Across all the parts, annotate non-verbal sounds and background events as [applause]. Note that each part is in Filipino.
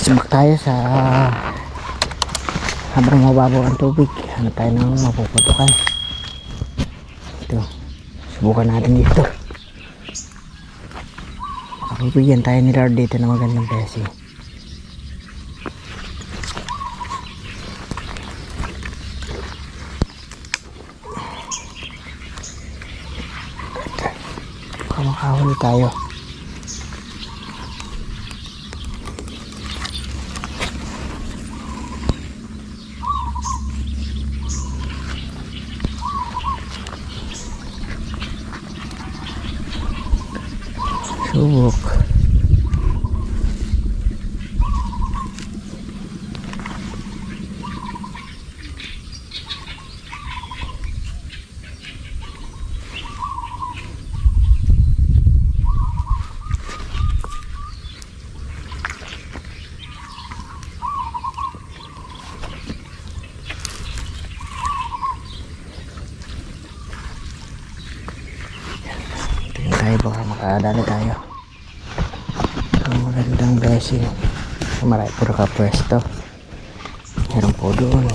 Asibak tayo sa habang mababaw ang tubig. Hanap tayo ng mapuputukan. Ito. Subukan natin dito. Bibigyan tayo ni Lord dito ng magandang blessing. Baka makahuli tayo. Baka makadali tayo. Ang magandang blessing. Marami po nakapwesto. Meron po doon.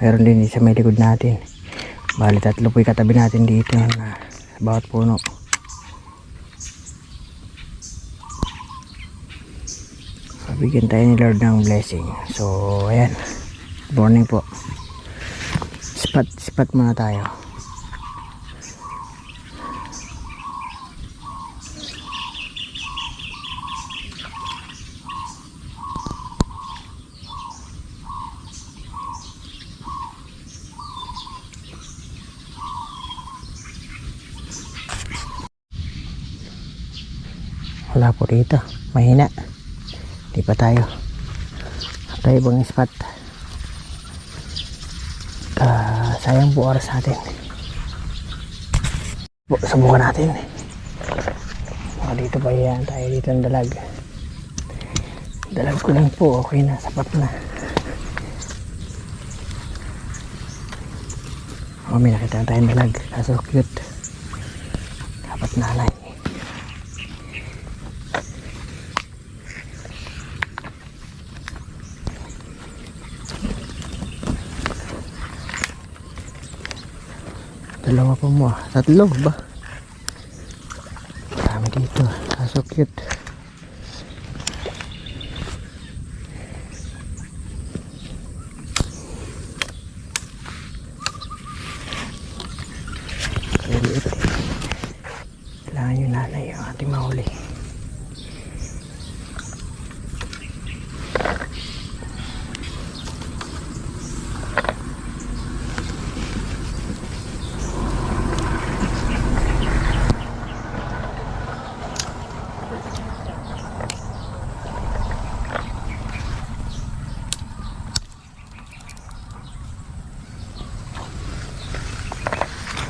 Meron din sa may likod natin. Bali tatlo po katabi natin dito na bawat puno. Pabigyan tayo ni Lord ng blessing. So, ayan. Morning po. Spot, spot muna tayo. Wala po dito. Mahina. Di pa tayo. Tayo ibang spot. Ah, sayang po oras natin. Bu subukan natin. Baka dito pa yan tayo dito ang dalag. Dalag ko lang po. Okay na. Sapat na. Oh, may nakita na tayong dalag. Kaso cute. Dapat nanay. Dalawa pa mo ah. Tatlo ba? Dami dito. Kaso cute. Kaliit. Kailangan yung nanay ang ating mahuli.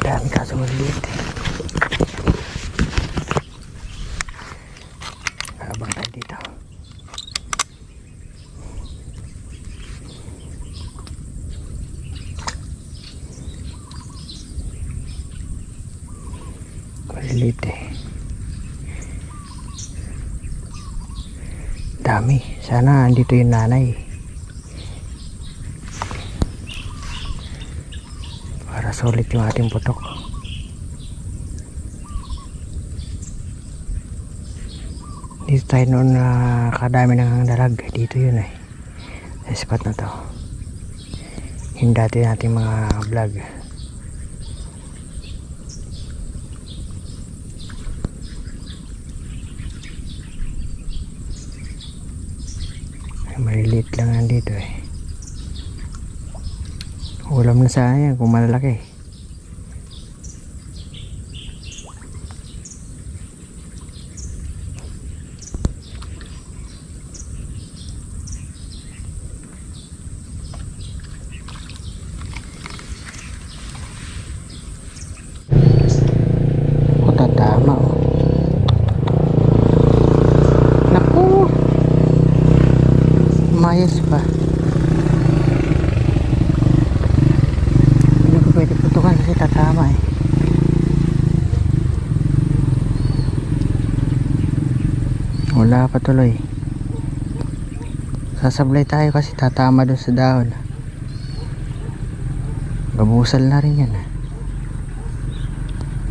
Dami kaso maliit. Habang tayo dito. Maliit eh. Dami. Sana andito yung nanay. para solid yung ating putok. Dito tayo noon na kadami ng dalag. Dito yun eh. Sa spot na to. Yung dati nating mga vlog maliliit lang nandito eh Ulam na sana yan kung malalaki. O tatama o. Naku! Mayas pa. Hindi ko pwede putukan kasi tatama eh. Wala pa tuloy. Sasablay tayo kasi tatama doon sa dahon. Babusal na rin yan.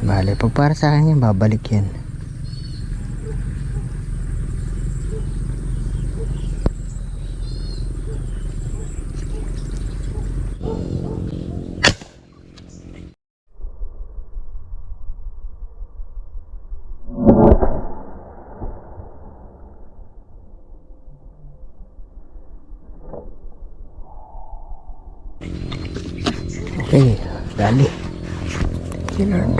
Bale, pag para sa akin yan, babalik yan. Okay, dali. Thank you, Lord.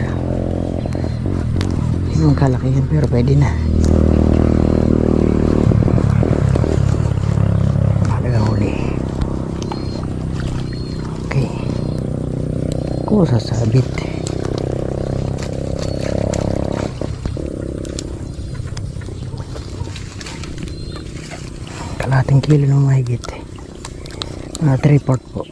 Hindi naman kalaki yan, pero pwede na. Malaga huli. Okay. Sasabit. Kalating kilo na mahigit. Mga 3 port po.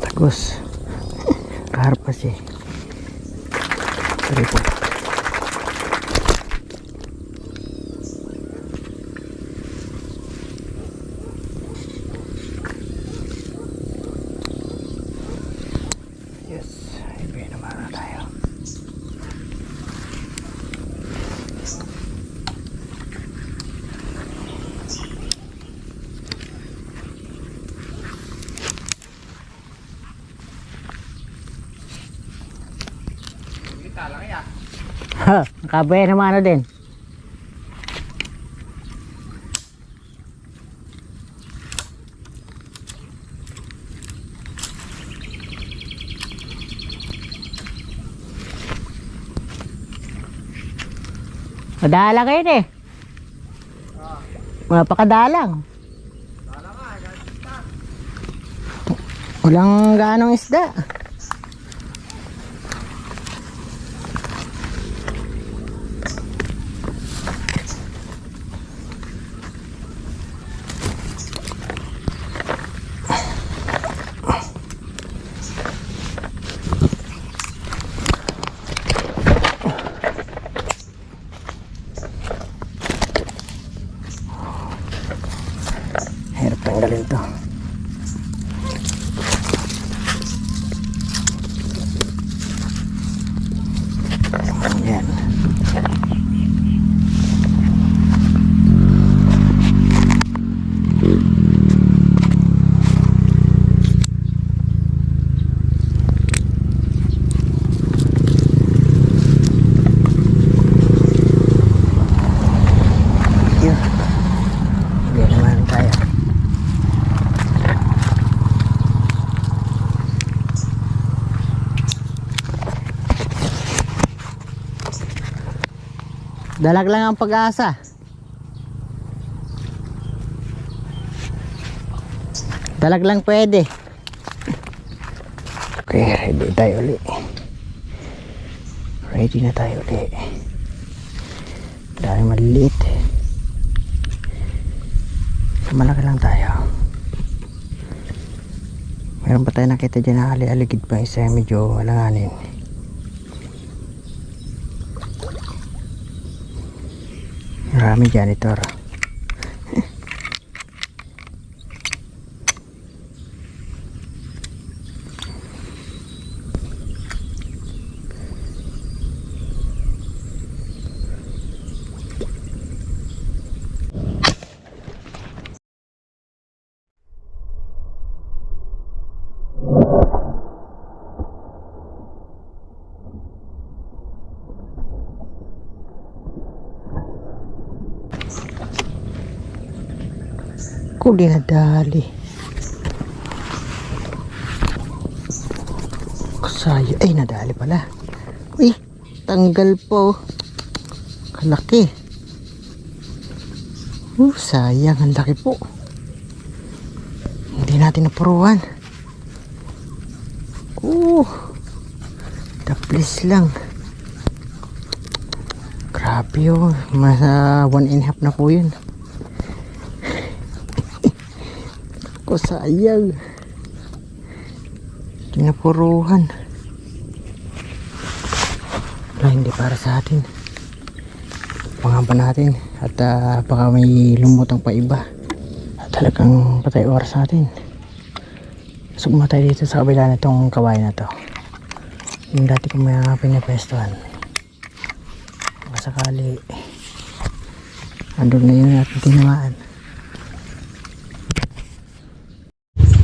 Tagos. Karpas eh. Sorry po. Yes, ibigay naman na tayo. Ha, kabaya naman ano din. Madala kayo eh. Napakadalang. Walang ganong isda. Yan. Yun. Hindi naman tayo. Dalag lang ang pag-asa. Dalag lang pwede. Okay, ready tayo uli. Ready na tayo uli. Dahil maliliit. Malaki lang tayo. Meron pa tayo nakita dyan na ali-aligid pa isa medyo alanganin. Marami janitor. Kuli na dali. Sayo. Ay, nadali pala. Uy, tanggal po. Kalaki. Uh, sayang. Ang laki po. Hindi natin napuruan. Uh, taplis lang. Grabe yun. Mas uh, one and a half na po yun. Ko sayang. Kinapuruhan. Wala, hindi para sa atin. Pangaban natin. At ah, baka may lumutang pa iba. At talagang patay oras natin. So pumatay dito sa kabila na itong kawain na to. Yung dati ko may pinapwestuhan. Baka sakali. Andun na yun natin tinamaan.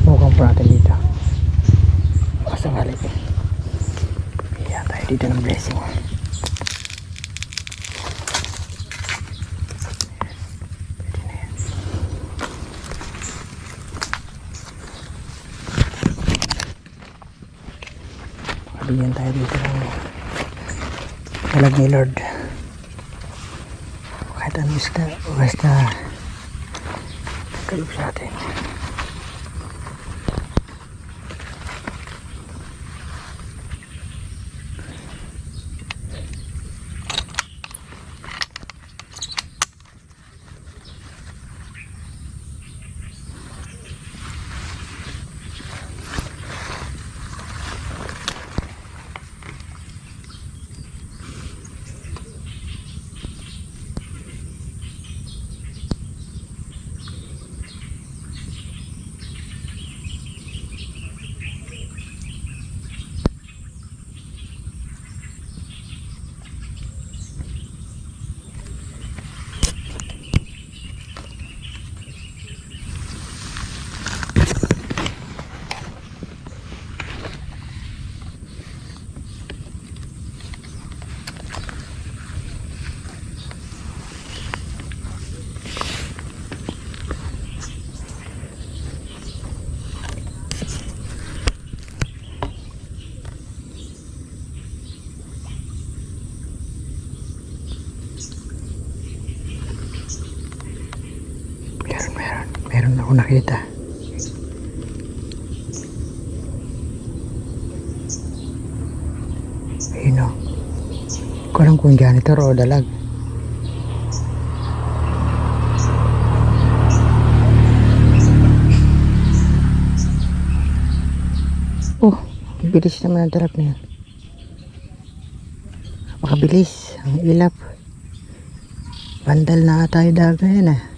Mukhang po natin dito. Baka sakali. Kaya tayo dito ng blessing. Bigyan tayo dito ng talag ni Lord. Kahit ano basta, basta kalip sa atin. Meron, meron. Nakita. Ayun o. Ko alam kung janitor o dalag. Oh, bilis naman ang dalag na yan. Napakabilis. Ang ilap. Bandal na tayo dalag na yan ah.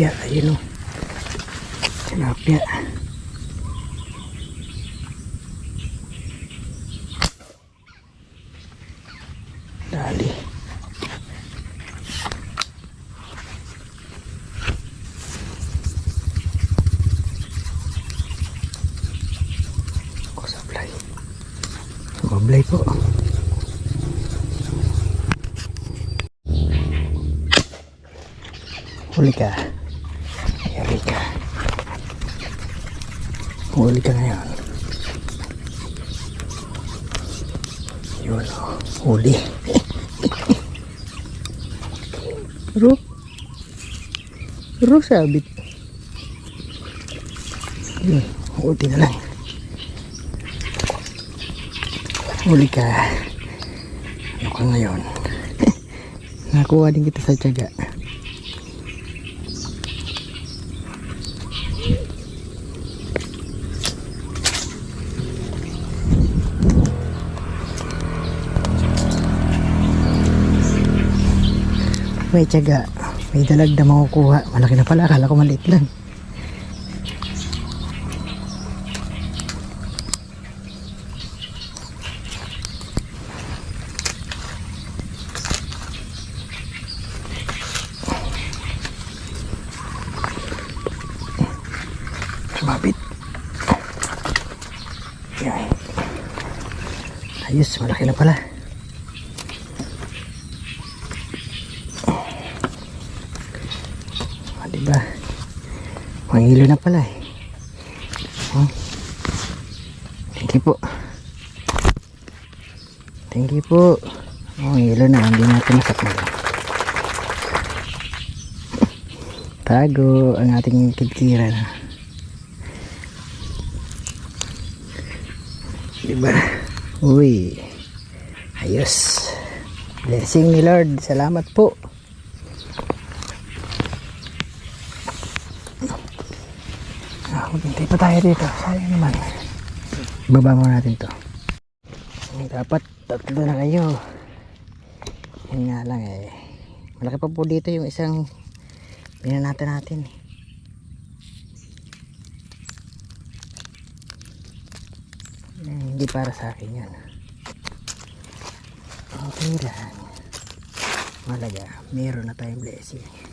Tilapia, ayun o. Tilapia. Dali. Ako sablay. Mablay po. Huli ka. Huli [laughs] ka ngayon. Yun o. Huli. Ro. Ro sabit. Yun. Huli na lang. Huli ka. Ano ka ngayon? [laughs] Nakuha din kita sa tiyaga. May tiyaga. May dalag na makukuha. Malaki na pala. Akala ko maliit lang. Yan. Ayos, malaki na pala. Ah, diba? Mangilo na pala eh. Oh. Thank you po. Thank you po. Oh, hilo na. Hindi natin nasakmal. [laughs] Tago ang ating kidkiran. Diba? Uy. Ayos. Blessing ni Lord. Salamat po. Ah, maghintay pa tayo dito. Sayang naman. Baba mo natin to. Dapat tatlo na kayo. Yun nga lang eh. Malaki pa po dito yung isang binanata natin. Eh, hindi para sa akin yan. Okay lang. Malaga, meron na tayong blessing.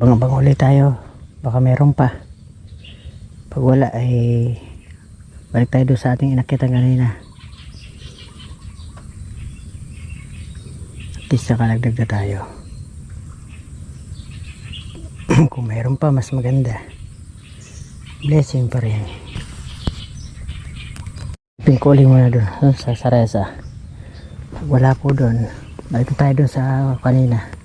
Bang-bang ulit tayo. Baka meron pa. Pag wala ay balik tayo doon sa ating inakitan kanina. At least nakalagdag na tayo. [clears throat] Kung meron pa, mas maganda. Blessing pa rin. Pingkuling mo na doon, sa Saresa. Wala po doon, balik tayo doon sa kanina.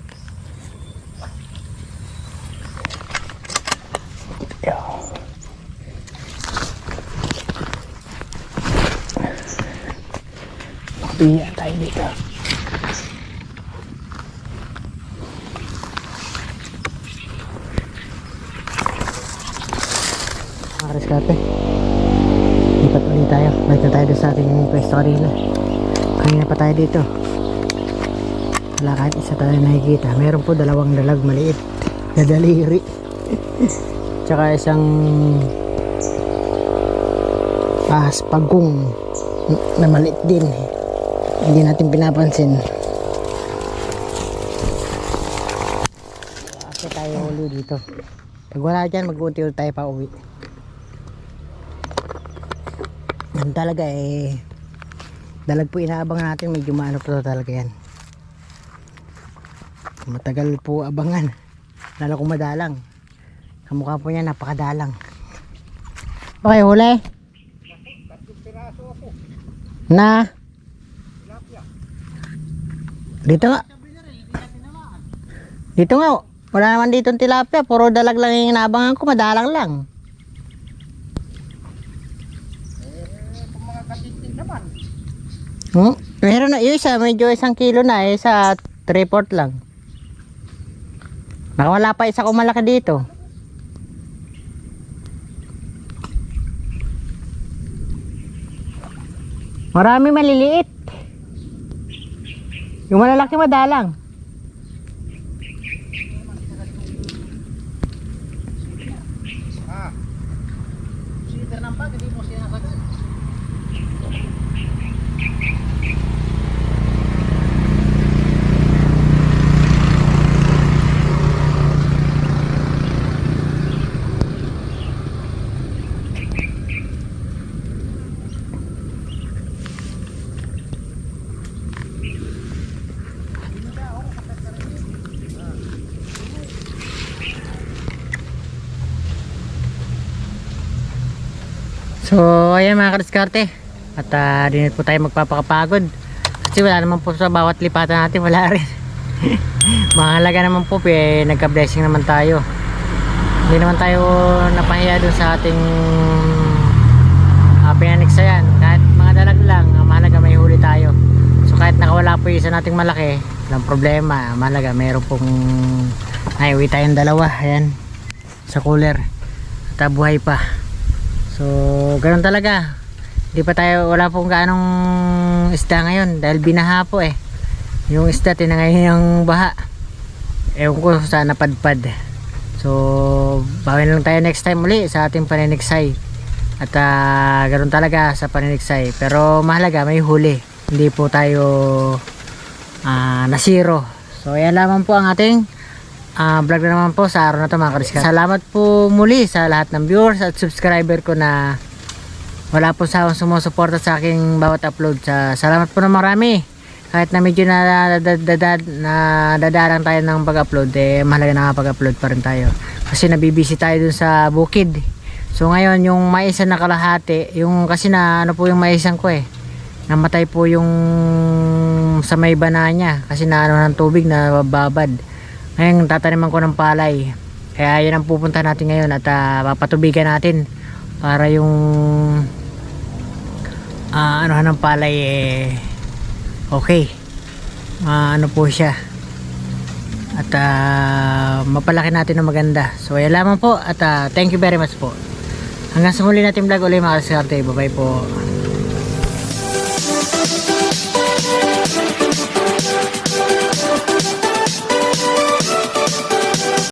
Kariskate. Lipat ulit tayo. Balik na tayo sa ating pwesto kanina. Kanina pa tayo dito. Wala kahit isa tayo nakikita. Meron po dalawang dalag maliit. Na daliri. [laughs] Tsaka isang ahas pagkong na maliit din. Hindi natin pinapansin. Kasi tayo huli dito. Pag wala dyan, mag-unti tayo pa uwi. Yan talaga eh. Dalag po inaabang natin. Medyo maano po talaga yan. Matagal po abangan. Lalo kung madalang. Kamukha po niya napakadalang. Okay, huli. Na. Dito nga. Dito nga. Wala naman dito tilapia. Puro dalag lang yung inaabangan ko. Madalang lang. Hmm? Meron na, yung isa, medyo isang kilo na, eh, sa 3-port lang. Nakawala pa isa kong malaki dito. Marami maliliit. Yung malalaki madalang. So, ayan mga kadiskarte. At uh, din po tayo magpapakapagod. Kasi wala naman po sa bawat lipatan natin, wala [laughs] rin. Mahalaga naman po, eh, nagka-blessing naman tayo. Hindi naman tayo napahiya dun sa ating uh, pinanigsayan. Kahit mga dalag lang, ang mahalaga may huli tayo. So kahit nakawala po yung isa nating malaki, walang problema. Mahalaga, meron pong uwi tayong dalawa. Ayan, sa cooler. At uh, buhay pa. So, ganun talaga. Hindi pa tayo, wala pong gaanong isda ngayon dahil binaha po eh. Yung isda tinangay ng baha. Ewan ko sa napadpad. So, bawin lang tayo next time uli sa ating paninigsay. At ah, ganoon talaga sa paniniksay. Pero mahalaga may huli. Hindi po tayo ah, nasiro. So yan lamang po ang ating ah, vlog na naman po sa araw na to mga kadiskarte. Salamat po muli sa lahat ng viewers at subscriber ko na wala po sawang sumusuporta sa aking bawat upload. Sa, salamat po na marami. Kahit na medyo na, dadad, na dadarang tayo ng pag-upload, eh mahalaga na pag-upload pa rin tayo. Kasi nabibisi tayo dun sa bukid. So ngayon, yung maisan na kalahati, yung kasi na ano po yung maisan ko eh. Namatay po yung sa may bana niya kasi na ano ng tubig na babad. Ngayon tataniman ko ng palay. Kaya yun ang pupunta natin ngayon at ah, papatubigan natin para yung ah ano ng palay eh okay. Ah, ano po siya. At ah, mapalaki natin ng maganda. So yan lamang po at ah, thank you very much po. Hanggang sa muli natin vlog ulit mga kaskarte. Bye bye po.